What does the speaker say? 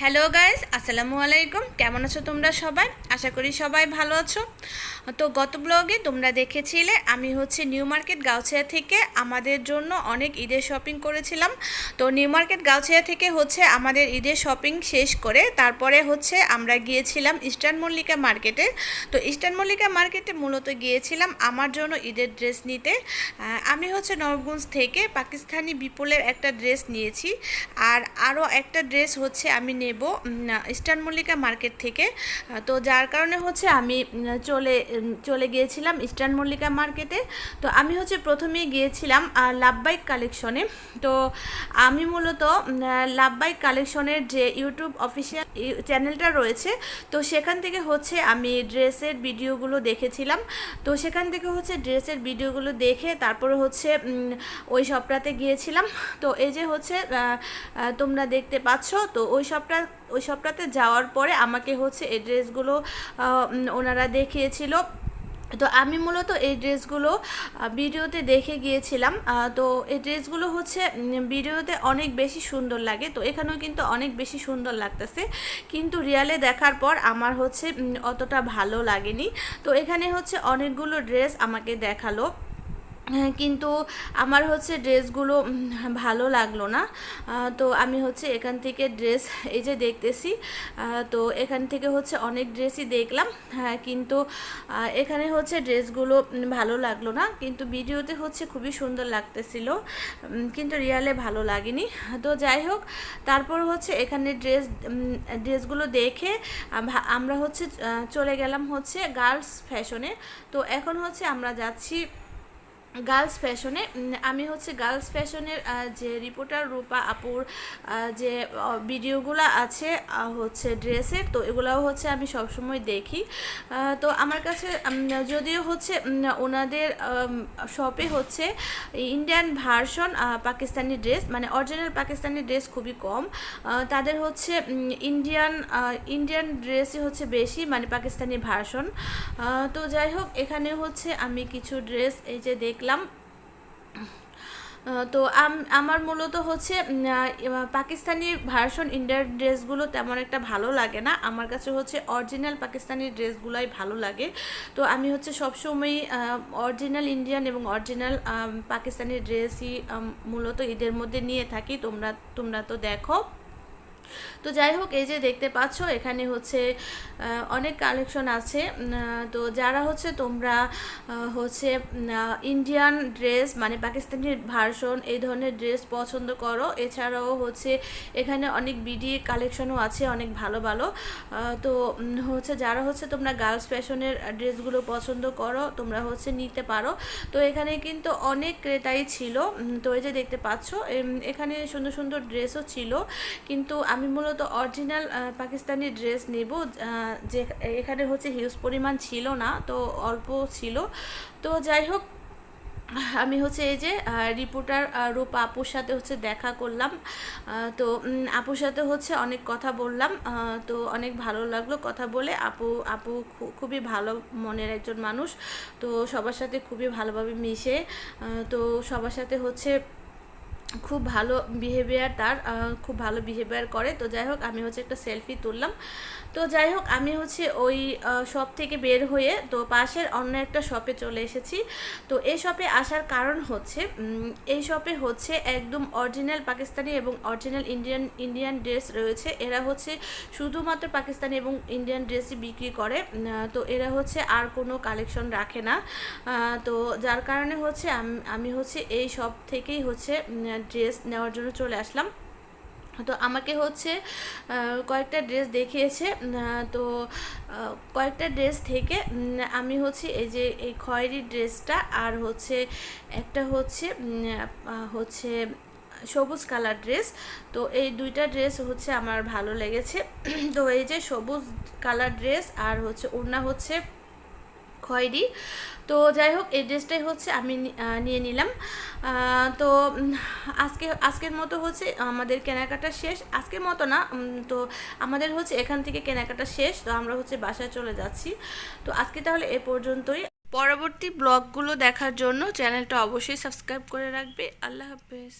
Hello guys আসসালামু আলাইকুম কেমন আছো তোমরা সবাই? আশা করি সবাই ভালো আছো। তো গত ব্লগে তোমরা দেখেছিলে, আমি হচ্ছে নিউ মার্কেট গাউছিয়া থেকে আমাদের জন্য অনেক ঈদের শপিং করেছিলাম। তো নিউ মার্কেট গাউছিয়া থেকে হচ্ছে আমাদের ঈদের শপিং শেষ করে তারপরে হচ্ছে আমরা গিয়েছিলাম ইস্টার্ন মল্লিকা মার্কেটে তো ইস্টার্ন মল্লিকা মার্কেটে মূলত গিয়েছিলাম আমার জন্য ঈদের ড্রেস নিতে। আমি হচ্ছে নবগঞ্জ থেকে পাকিস্তানি বিপুলের একটা ড্রেস নিয়েছি। আর আরও একটা ড্রেস হচ্ছে আমি নেব ইস্টার্ন মল্লিকা মার্কেট থেকে। তো যার কারণে হচ্ছে আমি চলে চলে গিয়েছিলাম ইস্টার্ন মল্লিকা মার্কেটে। তো আমি হচ্ছে প্রথমেই গিয়েছিলাম লাভবাইক কালেকশনে। তো আমি মূলত লাভবাইক কালেকশনের যে ইউটিউব অফিসিয়াল চ্যানেলটা রয়েছে, তো সেখান থেকে হচ্ছে আমি ড্রেসের ভিডিওগুলো দেখেছিলাম। তো সেখান থেকে হচ্ছে ড্রেসের ভিডিওগুলো দেখে তারপরে হচ্ছে ওই শপটাতে গিয়েছিলাম। তো এই যে হচ্ছে তোমরা দেখতে পাচ্ছ, তো ওই শপটা ওই শপটাতে যাওয়ার পরে আমাকে হচ্ছে এই ড্রেসগুলো ওনারা দেখিয়েছিল। তো আমি মূলত এই ড্রেসগুলো ভিডিওতে দেখে গিয়েছিলাম। তো এই ড্রেসগুলো হচ্ছে ভিডিওতে অনেক বেশি সুন্দর লাগে। তো এখানেও কিন্তু অনেক বেশি সুন্দর লাগতেছে। কিন্তু রিয়ালে দেখার পর আমার হচ্ছে অতটা ভালো লাগেনি। তো এখানে হচ্ছে অনেকগুলো ড্রেস আমাকে দেখাল। কিন্তু আমার হচ্ছে ড্রেসগুলো ভালো লাগল না। তো আমি হচ্ছে এখান থেকে ড্রেস, এই যে দেখতেছি তো এখান থেকে হচ্ছে অনেক ড্রেসই দেখলাম। হ্যাঁ কিন্তু এখানে হচ্ছে ড্রেসগুলো ভালো লাগল না। কিন্তু ভিডিওতে হচ্ছে খুবই সুন্দর লাগতেছিল কিন্তু রিয়ালে ভালো লাগেনি। তো যাই হোক, তারপর হচ্ছে এখানে ড্রেস ড্রেসগুলো দেখে, আম- আমরা হচ্ছে চলে গেলাম হচ্ছে গার্লস ফ্যাশনে। তো এখন হচ্ছে আমরা যাচ্ছি গার্লস ফ্যাশনে আমি হচ্ছে গার্লস ফ্যাশনের যে রিপোর্টার রূপা আপুর যে ভিডিওগুলো আছে হচ্ছে ড্রেসের, তো এগুলাও হচ্ছে আমি সবসময় দেখি। তো আমার কাছে যদিও হচ্ছে ওনাদের শপে হচ্ছে ইন্ডিয়ান ভার্সন পাকিস্তানি ড্রেস মানে অরিজিনাল পাকিস্তানি ড্রেস খুবই কম। তাদের হচ্ছে ইন্ডিয়ান ইন্ডিয়ান ড্রেসই হচ্ছে বেশি মানে পাকিস্তানি ভার্সন। তো যাই হোক, এখানে হচ্ছে আমি কিছু ড্রেস, এই যে দেখলাম আহ, তো আম- আমার মূলত হচ্ছে পাকিস্তানি ভার্সন ইন্ডিয়ার ড্রেসগুলো তেমন একটা ভালো লাগে না। আমার কাছে হচ্ছে অরিজিনাল পাকিস্তানি ড্রেসগুলোই ভালো লাগে। তো আমি হচ্ছে সবসময়ই অরিজিনাল ইন্ডিয়ান এবং অরিজিনাল পাকিস্তানি ড্রেসই মূলত ঈদের মধ্যে নিয়ে থাকি। তোমরা তোমরা তো দেখো। তো যাই হোক, এই যে দেখতে পাচ্ছ, এখানে হচ্ছে অনেক কালেকশন আছে। তো যারা হচ্ছে, তোমরা হচ্ছে ইন্ডিয়ান ড্রেস মানে পাকিস্তানি ভার্সন এই ধরনের ড্রেস পছন্দ করো। এছাড়াও হচ্ছে, এখানে অনেক বিডি কালেকশনও আছে, অনেক ভালো ভালো। তো হচ্ছে, যারা হচ্ছে, তোমরা গার্লস ফ্যাশনের ড্রেসগুলো পছন্দ করো, তোমরা হচ্ছে নিতে পারো। তো এখানে কিন্তু অনেক ক্রেতাই ছিল। তো এই যে দেখতে পাচ্ছ এখানে সুন্দর সুন্দর ড্রেসও ছিল। কিন্তু আমি মূলত অরিজিনাল পাকিস্তানি ড্রেস নেব যে এখানে হচ্ছে হিউজ পরিমাণ ছিল না, তো অল্প ছিল। তো যাই হোক, আমি হচ্ছে এই যে রিপোর্টার রূপা আপুর সাথে হচ্ছে দেখা করলাম। তো আপুর সাথে হচ্ছে অনেক কথা বললাম। তো অনেক ভালো লাগল কথা বলে। আপু আপু খুবই ভালো মনের একজন মানুষ। তো সবার সাথে খুবই ভালোভাবে মিশে। তো সবার সাথে হচ্ছে খুব ভালো বিহেভিয়ার তার খুব ভালো বিহেভিয়ার করে। তো যাই হোক, আমি হচ্ছে একটা সেলফি তুললাম। তো যাই হোক, আমি হচ্ছে ওই শপ থেকে বের হয়ে তো পাশের অন্য একটা শপে চলে এসেছি। তো এই শপে আসার কারণ হচ্ছে এই শপে হচ্ছে একদম অরিজিনাল পাকিস্তানি এবং অরিজিনাল ইন্ডিয়ান ইন্ডিয়ান ড্রেস রয়েছে। এরা হচ্ছে শুধুমাত্র পাকিস্তানি এবং ইন্ডিয়ান ড্রেসই বিক্রি করে। তো এরা হচ্ছে আর কোনো কালেকশন রাখে না। তো যার কারণে হচ্ছে আম- হচ্ছে এই শপ থেকেই হচ্ছে ড্রেস নেওয়ার জন্য চলে আসলাম। তো আমাকে হচ্ছে কয়েকটা ড্রেস দেখিয়েছে তো কয়েকটা ড্রেস থেকে আমি হচ্ছে এই যে, এই খয়েরি ড্রেসটা আর হচ্ছে একটা হচ্ছে হচ্ছে সবুজ কালার ড্রেস তো এই দুইটা ড্রেস হচ্ছে আমার ভালো লেগেছে। তো এই যে সবুজ কালার ড্রেস আর হচ্ছে ওড়না হচ্ছে খয়েরি তো যাই হোক, এই ড্রেসটাই হচ্ছে আমি নিয়ে নিলাম। তো আজকে, আজকের মতো হচ্ছে আমাদের কেনাকাটা শেষ। আজকের মতো না তো আমাদের হচ্ছে এখান থেকে কেনাকাটা শেষ। তো আমরা হচ্ছে বাসায় চলে যাচ্ছি। তো আজকে তাহলে এ পর্যন্তই। পরবর্তী ব্লগগুলো দেখার জন্য চ্যানেলটা অবশ্যই সাবস্ক্রাইব করে রাখবে। আল্লাহ হাফেজ।